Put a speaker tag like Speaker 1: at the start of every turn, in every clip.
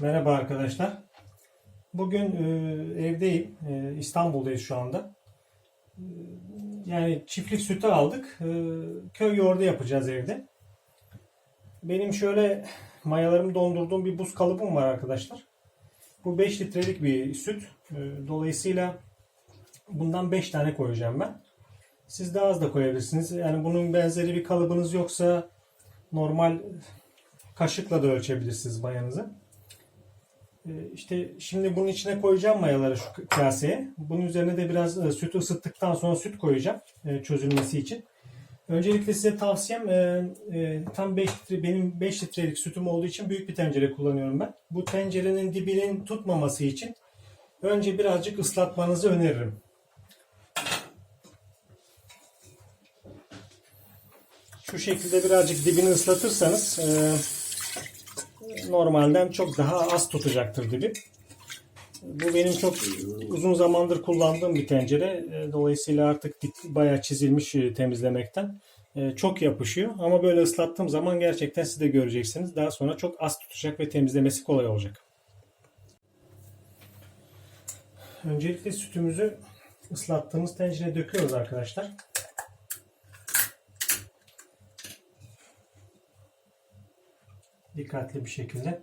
Speaker 1: Merhaba arkadaşlar. Bugün e, evdeyim. E, İstanbul'dayız şu anda. E, yani çiftlik sütü aldık. Köy yoğurdu yapacağız evde. Benim şöyle mayalarımı dondurduğum bir buz kalıbım var arkadaşlar. Bu 5 litrelik bir süt. Dolayısıyla bundan 5 tane koyacağım ben. Siz daha az da koyabilirsiniz. Yani bunun benzeri bir kalıbınız yoksa normal kaşıkla da ölçebilirsiniz mayanızı. Ee, İşte şimdi bunun içine koyacağım mayaları şu kaseye. Bunun üzerine de biraz e, sütü ısıttıktan sonra süt koyacağım e, çözülmesi için. Öncelikle size tavsiyem e, tam 5 litre benim 5 litrelik sütüm olduğu için büyük bir tencere kullanıyorum ben. Bu tencerenin dibinin tutmaması için önce birazcık ıslatmanızı öneririm. Şu şekilde birazcık dibini ıslatırsanız normalden çok daha az tutacaktır dibi. Bu benim çok uzun zamandır kullandığım bir tencere. E, Dolayısıyla artık dik- bayağı çizilmiş e, temizlemekten. E, Çok yapışıyor ama böyle ıslattığım zaman gerçekten siz de göreceksiniz. Daha sonra çok az tutacak ve temizlemesi kolay olacak. Öncelikle sütümüzü ıslattığımız tencereye döküyoruz arkadaşlar. Dikkatli bir şekilde.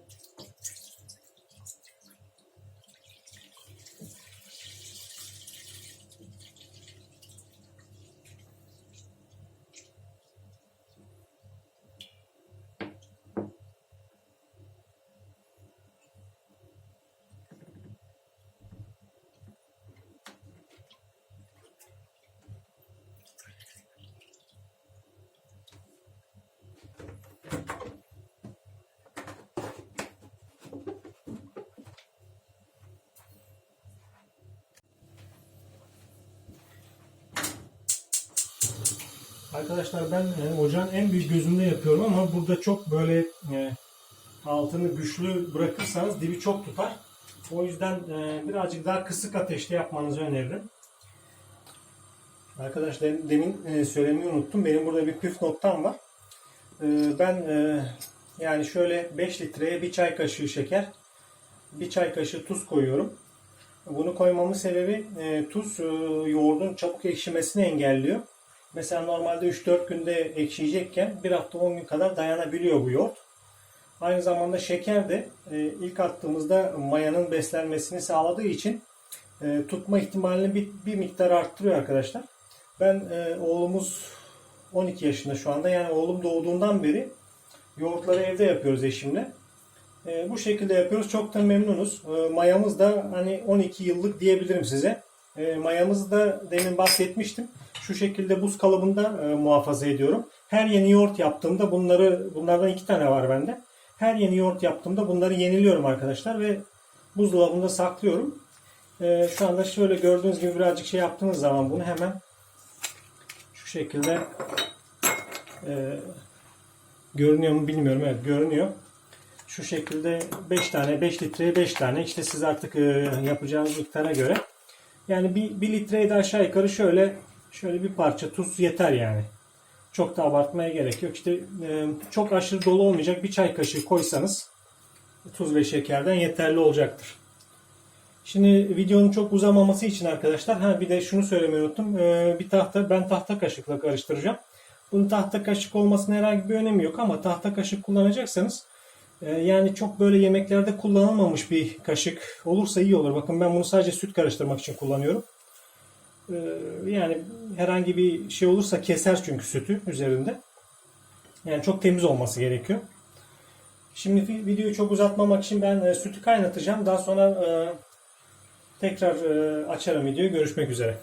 Speaker 1: Arkadaşlar ben e, ocağın en büyük gözünde yapıyorum ama burada çok böyle e, altını güçlü bırakırsanız dibi çok tutar. O yüzden e, birazcık daha kısık ateşte yapmanızı öneririm. Arkadaşlar demin e, söylemeyi unuttum. Benim burada bir püf noktam var. E, ben e, yani şöyle 5 litreye bir çay kaşığı şeker, bir çay kaşığı tuz koyuyorum. Bunu koymamın sebebi e, tuz e, yoğurdun çabuk ekşimesini engelliyor. Mesela normalde 3-4 günde ekşiyecekken 1 hafta 10 gün kadar dayanabiliyor bu yoğurt. Aynı zamanda şeker de e, ilk attığımızda mayanın beslenmesini sağladığı için e, tutma ihtimalini bir, bir miktar arttırıyor arkadaşlar. Ben e, oğlumuz 12 yaşında şu anda yani oğlum doğduğundan beri yoğurtları evde yapıyoruz eşimle. Bu şekilde yapıyoruz. Çok da memnunuz. Mayamız da hani 12 yıllık diyebilirim size. E, mayamızı da demin bahsetmiştim. Şu şekilde buz kalıbında e, muhafaza ediyorum. Her yeni yoğurt yaptığımda bunları bunlardan iki tane var bende. Her yeni yoğurt yaptığımda bunları yeniliyorum arkadaşlar ve buzdolabında saklıyorum. E, şu anda şöyle gördüğünüz gibi birazcık şey yaptığınız zaman bunu hemen şu şekilde e, görünüyor mu bilmiyorum. Evet görünüyor. Şu şekilde 5 tane 5 litreye 5 tane işte siz artık e, yapacağınız miktara göre yani bir, bir litreye de aşağı yukarı şöyle şöyle bir parça tuz yeter yani. Çok da abartmaya gerek yok. İşte e, çok aşırı dolu olmayacak bir çay kaşığı koysanız tuz ve şekerden yeterli olacaktır. Şimdi videonun çok uzamaması için arkadaşlar ha bir de şunu söylemeyi unuttum. E, bir tahta ben tahta kaşıkla karıştıracağım. Bunun tahta kaşık olmasının herhangi bir önemi yok ama tahta kaşık kullanacaksanız yani çok böyle yemeklerde kullanılmamış bir kaşık olursa iyi olur. Bakın ben bunu sadece süt karıştırmak için kullanıyorum. Ee, yani herhangi bir şey olursa keser çünkü sütü üzerinde. Yani çok temiz olması gerekiyor. Şimdi vi- videoyu çok uzatmamak için ben e, sütü kaynatacağım. Daha sonra e, tekrar e, açarım videoyu. Görüşmek üzere.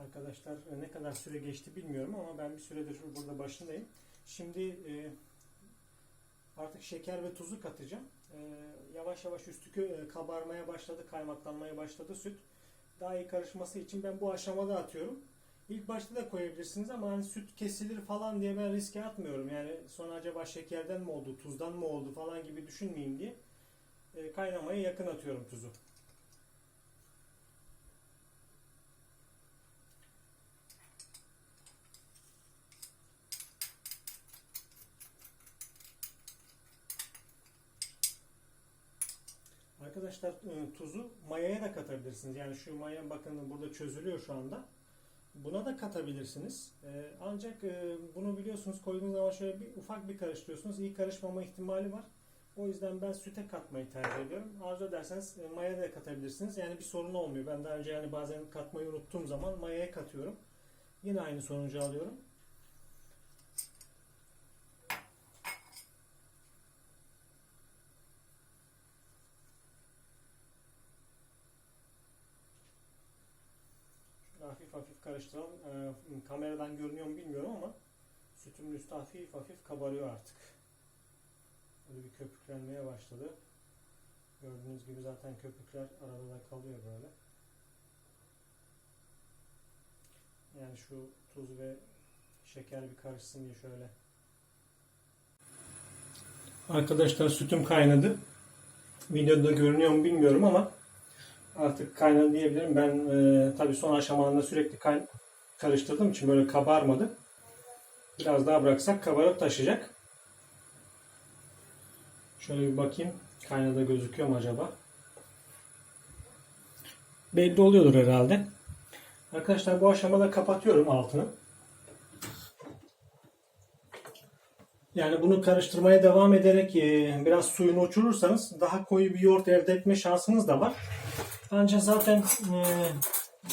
Speaker 1: Arkadaşlar ne kadar süre geçti bilmiyorum ama ben bir süredir burada başındayım. Şimdi e, artık şeker ve tuzu katacağım. Ee, yavaş yavaş üstü e, kabarmaya başladı, kaymaklanmaya başladı süt. Daha iyi karışması için ben bu aşamada atıyorum. İlk başta da koyabilirsiniz ama hani süt kesilir falan diye ben riske atmıyorum. Yani sonra acaba şekerden mi oldu, tuzdan mı oldu falan gibi düşünmeyeyim diye e, kaynamaya yakın atıyorum tuzu. Arkadaşlar e, tuzu mayaya da katabilirsiniz. Yani şu maya bakın burada çözülüyor şu anda. Buna da katabilirsiniz. E, ancak e, bunu biliyorsunuz koyduğunuz zaman şöyle bir ufak bir karıştırıyorsunuz. İyi karışmama ihtimali var. O yüzden ben süte katmayı tercih ediyorum. Arzu ederseniz maya da katabilirsiniz. Yani bir sorun olmuyor. Ben daha önce yani bazen katmayı unuttuğum zaman mayaya katıyorum. Yine aynı sonucu alıyorum. Şöyle karıştıralım. Ee, kameradan görünüyor mu bilmiyorum ama sütümün üstü hafif hafif kabarıyor artık. Böyle bir köpüklenmeye başladı. Gördüğünüz gibi zaten köpükler arada da kalıyor böyle. Yani şu tuz ve şeker bir karışsın diye şöyle. Arkadaşlar sütüm kaynadı. Videoda görünüyor mu bilmiyorum ama artık kaynadı diyebilirim. Ben e, tabii son aşamalarında sürekli kay- karıştırdığım için böyle kabarmadı. Biraz daha bıraksak kabarıp taşıyacak. Şöyle bir bakayım. Kaynadı gözüküyor mu acaba? Belli oluyordur herhalde. Arkadaşlar bu aşamada kapatıyorum altını. Yani bunu karıştırmaya devam ederek e, biraz suyunu uçurursanız daha koyu bir yoğurt elde etme şansınız da var. Ancak zaten e,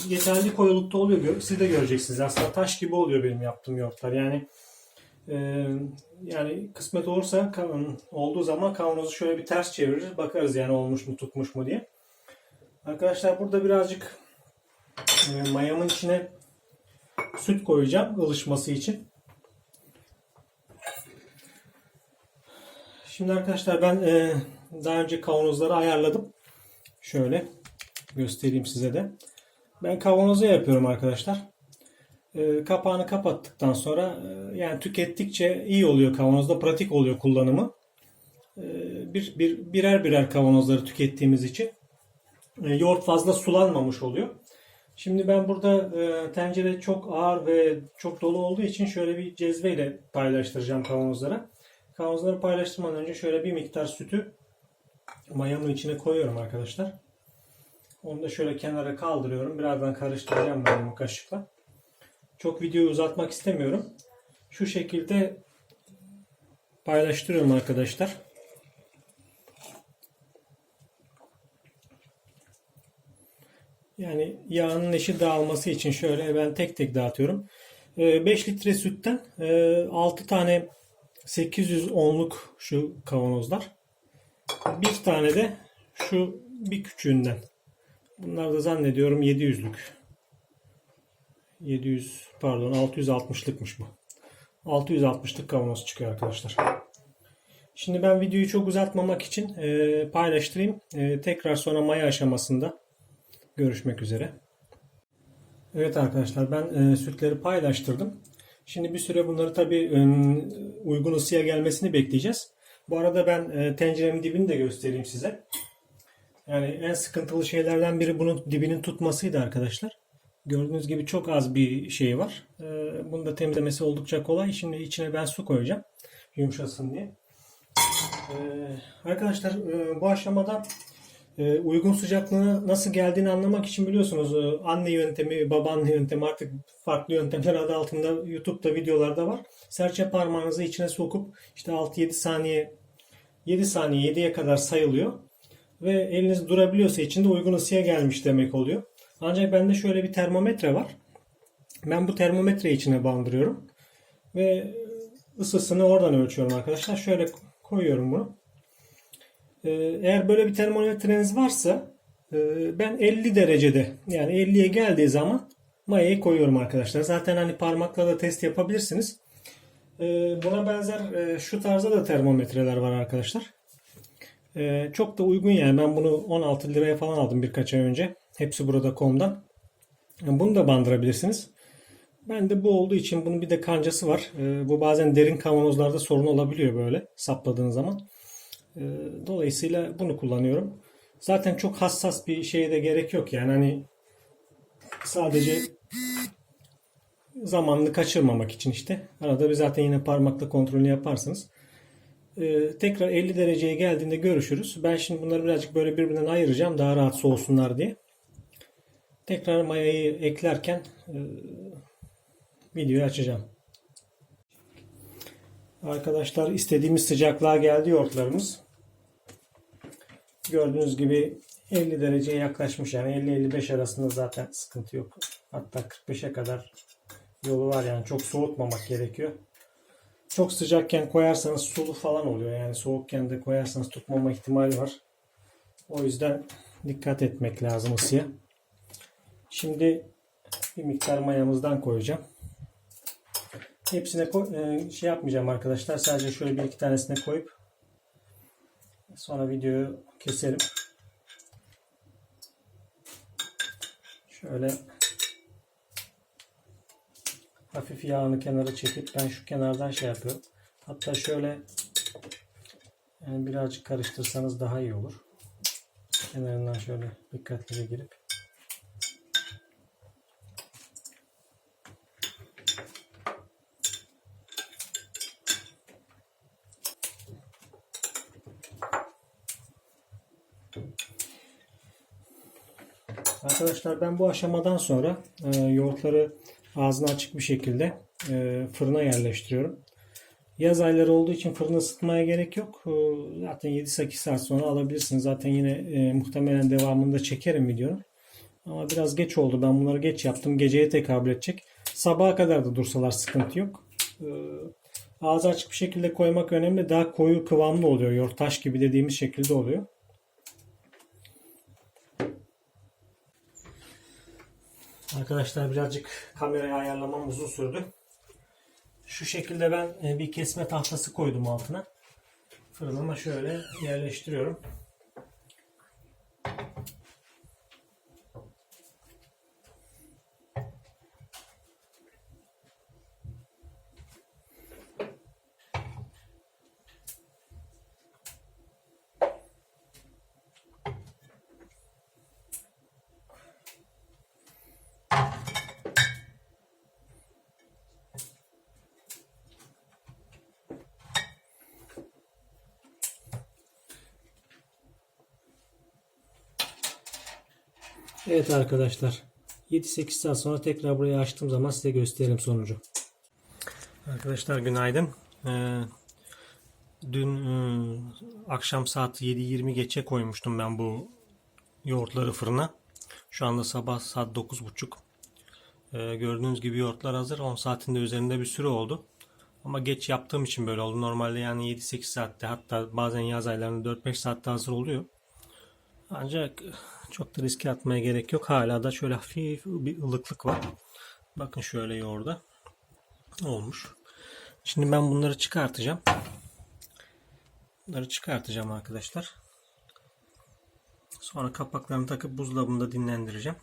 Speaker 1: yeterli koyulukta oluyor. Siz de göreceksiniz. Aslında taş gibi oluyor benim yaptığım yoğurtlar. Yani e, yani kısmet olursa olduğu zaman kavanozu şöyle bir ters çevirir. Bakarız yani olmuş mu tutmuş mu diye. Arkadaşlar burada birazcık e, mayamın içine süt koyacağım ılışması için. Şimdi arkadaşlar ben e, daha önce kavanozları ayarladım. Şöyle göstereyim size de. Ben kavanoza yapıyorum arkadaşlar. E, kapağını kapattıktan sonra e, yani tükettikçe iyi oluyor kavanozda pratik oluyor kullanımı. E, bir, bir birer birer kavanozları tükettiğimiz için e, yoğurt fazla sulanmamış oluyor. Şimdi ben burada e, tencere çok ağır ve çok dolu olduğu için şöyle bir cezveyle paylaştıracağım kavanozlara. Kavanozları paylaştırmadan önce şöyle bir miktar sütü mayamın içine koyuyorum arkadaşlar. Onu da şöyle kenara kaldırıyorum. Birazdan karıştıracağım ben bunu kaşıkla. Çok videoyu uzatmak istemiyorum. Şu şekilde paylaştırıyorum arkadaşlar. Yani yağının eşit dağılması için şöyle ben tek tek dağıtıyorum. 5 litre sütten 6 tane 810'luk şu kavanozlar. Bir tane de şu bir küçüğünden. Bunlar da zannediyorum 700'lük. 700 pardon 660'lıkmış bu. 660'lık kavanoz çıkıyor arkadaşlar. Şimdi ben videoyu çok uzatmamak için e, paylaştırayım. E, tekrar sonra maya aşamasında görüşmek üzere. Evet arkadaşlar ben e, sütleri paylaştırdım. Şimdi bir süre bunları tabi uygun ısıya gelmesini bekleyeceğiz. Bu arada ben e, tenceremin dibini de göstereyim size. Yani en sıkıntılı şeylerden biri bunun dibinin tutmasıydı arkadaşlar. Gördüğünüz gibi çok az bir şey var. E, bunu da temizlemesi oldukça kolay. Şimdi içine ben su koyacağım. Yumuşasın diye. E, arkadaşlar e, bu aşamada e, uygun sıcaklığına nasıl geldiğini anlamak için biliyorsunuz e, anne yöntemi, babaanne yöntemi artık farklı yöntemler adı altında YouTube'da videolarda var. Serçe parmağınızı içine sokup işte 6-7 saniye 7 saniye 7'ye kadar sayılıyor. Ve eliniz durabiliyorsa içinde uygun ısıya gelmiş demek oluyor. Ancak bende şöyle bir termometre var. Ben bu termometreyi içine bandırıyorum. Ve ısısını oradan ölçüyorum arkadaşlar. Şöyle koyuyorum bunu. Ee, Eğer böyle bir termometreniz varsa e, ben 50 derecede yani 50'ye geldiği zaman mayayı koyuyorum arkadaşlar. Zaten hani parmakla da test yapabilirsiniz. Ee, Buna benzer e, şu tarzda da termometreler var arkadaşlar. Ee, Çok da uygun yani ben bunu 16 liraya falan aldım birkaç ay önce. Hepsi burada komdan. Bunu da bandırabilirsiniz. Ben de bu olduğu için bunun bir de kancası var. Ee, Bu bazen derin kavanozlarda sorun olabiliyor böyle sapladığın zaman. Ee, Dolayısıyla bunu kullanıyorum. Zaten çok hassas bir şeye de gerek yok yani hani sadece zamanını kaçırmamak için işte. Arada bir zaten yine parmakla kontrolünü yaparsınız. Ee, tekrar 50 dereceye geldiğinde görüşürüz. Ben şimdi bunları birazcık böyle birbirinden ayıracağım daha rahat soğusunlar diye. Tekrar mayayı eklerken e, videoyu açacağım. Arkadaşlar istediğimiz sıcaklığa geldi yoğurtlarımız. Gördüğünüz gibi 50 dereceye yaklaşmış yani 50-55 arasında zaten sıkıntı yok. Hatta 45'e kadar yolu var yani çok soğutmamak gerekiyor. Çok sıcakken koyarsanız sulu falan oluyor yani soğukken de koyarsanız tutmama ihtimali var. O yüzden dikkat etmek lazım ısıya. Şimdi bir miktar mayamızdan koyacağım. Hepsine ko- e, şey yapmayacağım arkadaşlar. Sadece şöyle bir iki tanesine koyup sonra videoyu keserim. Şöyle hafif yağını kenara çekip ben şu kenardan şey yapıyorum. Hatta şöyle yani birazcık karıştırsanız daha iyi olur. Kenarından şöyle dikkatlice girip Arkadaşlar ben bu aşamadan sonra e, yoğurtları ağzına açık bir şekilde e, fırına yerleştiriyorum. Yaz ayları olduğu için fırını ısıtmaya gerek yok. E, zaten 7-8 saat sonra alabilirsiniz. Zaten yine e, muhtemelen devamında çekerim videonun. Ama biraz geç oldu. Ben bunları geç yaptım. Geceye tekabül edecek. Sabaha kadar da dursalar sıkıntı yok. Ağzı açık bir şekilde koymak önemli. Daha koyu kıvamlı oluyor. Yoğurt taş gibi dediğimiz şekilde oluyor. Arkadaşlar birazcık kamerayı ayarlamam uzun sürdü. Şu şekilde ben e, bir kesme tahtası koydum altına. Fırınıma şöyle yerleştiriyorum. Evet arkadaşlar. 7-8 saat sonra tekrar burayı açtığım zaman size gösteririm sonucu. Arkadaşlar günaydın. Ee, dün e, akşam saat 7.20 geçe koymuştum ben bu yoğurtları fırına. Şu anda sabah saat 9.30. Ee, gördüğünüz gibi yoğurtlar hazır. 10 saatin de üzerinde bir süre oldu. Ama geç yaptığım için böyle oldu. Normalde yani 7-8 saatte hatta bazen yaz aylarında 4-5 saatte hazır oluyor. Ancak çok da riske atmaya gerek yok. Hala da şöyle hafif bir ılıklık var. Bakın şöyle yoğurda olmuş. Şimdi ben bunları çıkartacağım. Bunları çıkartacağım arkadaşlar. Sonra kapaklarını takıp buzdolabında dinlendireceğim.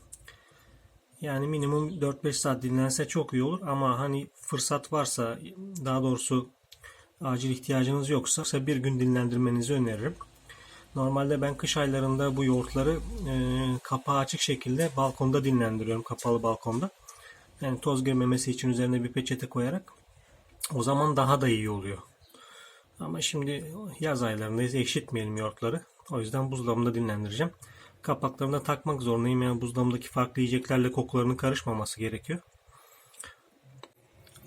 Speaker 1: Yani minimum 4-5 saat dinlense çok iyi olur ama hani fırsat varsa daha doğrusu acil ihtiyacınız yoksa bir gün dinlendirmenizi öneririm. Normalde ben kış aylarında bu yoğurtları e, kapağı açık şekilde balkonda dinlendiriyorum. Kapalı balkonda. Yani toz girmemesi için üzerine bir peçete koyarak. O zaman daha da iyi oluyor. Ama şimdi yaz aylarındayız. Ekşitmeyelim yoğurtları. O yüzden buzdolabında dinlendireceğim. Kapaklarını da takmak zorundayım. Yani buzdolabındaki farklı yiyeceklerle kokularının karışmaması gerekiyor.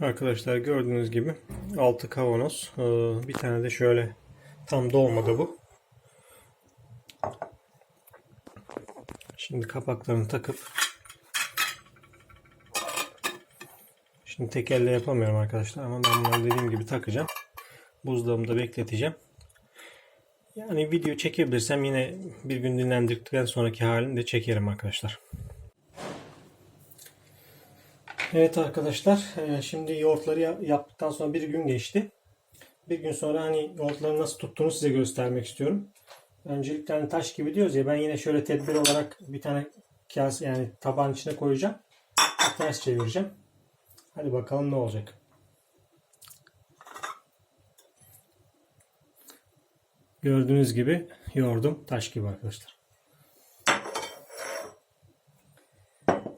Speaker 1: Arkadaşlar gördüğünüz gibi altı kavanoz. Ee, Bir tane de şöyle tam dolmadı bu. Şimdi kapaklarını takıp Şimdi tek elle yapamıyorum arkadaşlar ama ben bunları dediğim gibi takacağım. Buzdolabında bekleteceğim. Yani video çekebilirsem yine bir gün dinlendirdikten sonraki halini de çekerim arkadaşlar. Evet arkadaşlar e, şimdi yoğurtları yaptıktan sonra bir gün geçti. Bir gün sonra hani yoğurtları nasıl tuttuğunu size göstermek istiyorum. Öncelikle hani taş gibi diyoruz ya ben yine şöyle tedbir olarak bir tane kase yani tabağın içine koyacağım. Ters çevireceğim. Hadi bakalım ne olacak. Gördüğünüz gibi yoğurdum taş gibi arkadaşlar.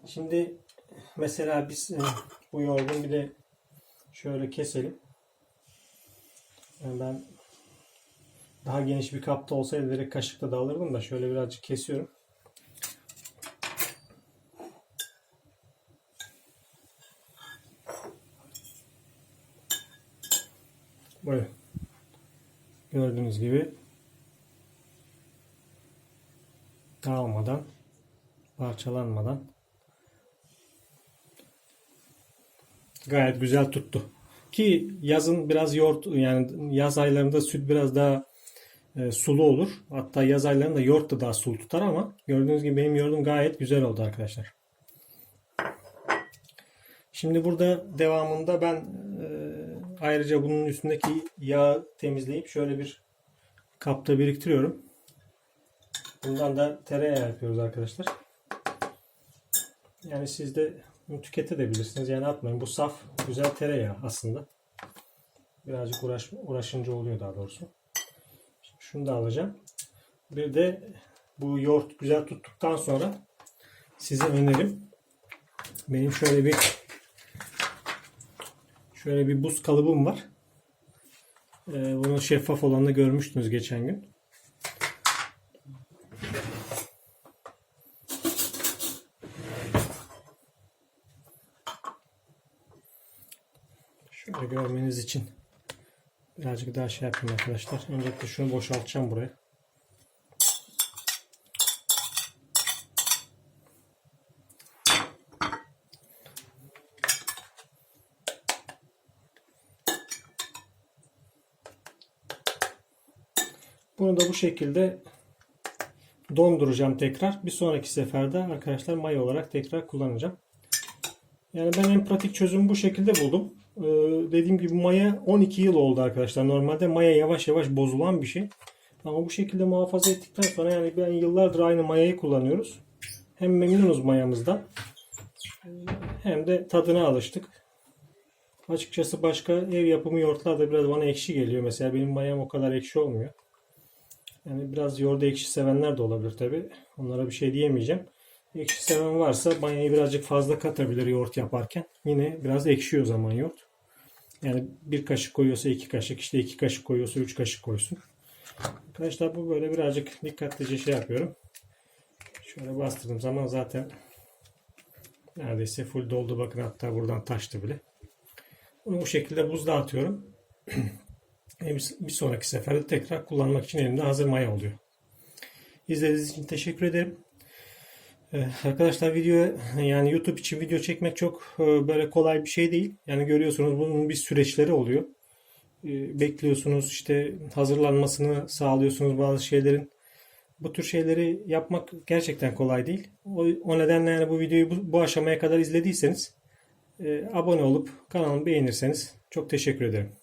Speaker 1: Şimdi mesela biz e, bu yoğurdun bir de şöyle keselim. Yani ben Daha geniş bir kapta olsaydı direkt kaşıkla da alırdım da şöyle birazcık kesiyorum. Böyle. Gördüğünüz gibi dağılmadan, parçalanmadan gayet güzel tuttu. Ki yazın biraz yoğurt yani yaz aylarında süt biraz daha e, sulu olur. Hatta yaz aylarında yoğurt da daha sulu tutar ama gördüğünüz gibi benim yoğurdum gayet güzel oldu arkadaşlar. Şimdi burada devamında ben e, ayrıca bunun üstündeki yağı temizleyip şöyle bir kapta biriktiriyorum. Bundan da tereyağı yapıyoruz arkadaşlar. Yani siz de bunu tüketebilirsiniz. Yani atmayın. Bu saf güzel tereyağı aslında. Birazcık uğraş, uğraşınca oluyor daha doğrusu. Şunu da alacağım. Bir de bu yoğurt güzel tuttuktan sonra size önerim. Benim şöyle bir şöyle bir buz kalıbım var. Ee, bunu şeffaf olanı görmüştünüz geçen gün. Şöyle görmeniz için birazcık daha şey yapayım arkadaşlar. Öncelikle şunu boşaltacağım buraya. Bunu da bu şekilde donduracağım tekrar. Bir sonraki seferde arkadaşlar maya olarak tekrar kullanacağım. Yani ben en pratik çözümü bu şekilde buldum. Ee, dediğim gibi maya 12 yıl oldu arkadaşlar. Normalde maya yavaş yavaş bozulan bir şey. Ama bu şekilde muhafaza ettikten sonra yani ben yıllardır aynı mayayı kullanıyoruz. Hem memnunuz mayamızdan hem de tadına alıştık. Açıkçası başka ev yapımı yoğurtlar da biraz bana ekşi geliyor. Mesela benim mayam o kadar ekşi olmuyor. Yani biraz yoğurda ekşi sevenler de olabilir tabi. Onlara bir şey diyemeyeceğim. Ekşi seven varsa mayayı birazcık fazla katabilir yoğurt yaparken. Yine biraz ekşiyor zaman yoğurt. Yani bir kaşık koyuyorsa iki kaşık, işte iki kaşık koyuyorsa üç kaşık koysun. Arkadaşlar bu böyle birazcık dikkatlice şey yapıyorum. Şöyle bastırdığım zaman zaten neredeyse full doldu. Bakın hatta buradan taştı bile. Bunu bu şekilde buzluğa atıyorum. bir sonraki seferde tekrar kullanmak için elimde hazır maya oluyor. İzlediğiniz için teşekkür ederim. Arkadaşlar video yani YouTube için video çekmek çok e, böyle kolay bir şey değil. Yani görüyorsunuz bunun bir süreçleri oluyor. Ee, Bekliyorsunuz işte hazırlanmasını sağlıyorsunuz bazı şeylerin. Bu tür şeyleri yapmak gerçekten kolay değil. O, o nedenle yani bu videoyu bu, bu aşamaya kadar izlediyseniz e, abone olup kanalımı beğenirseniz çok teşekkür ederim.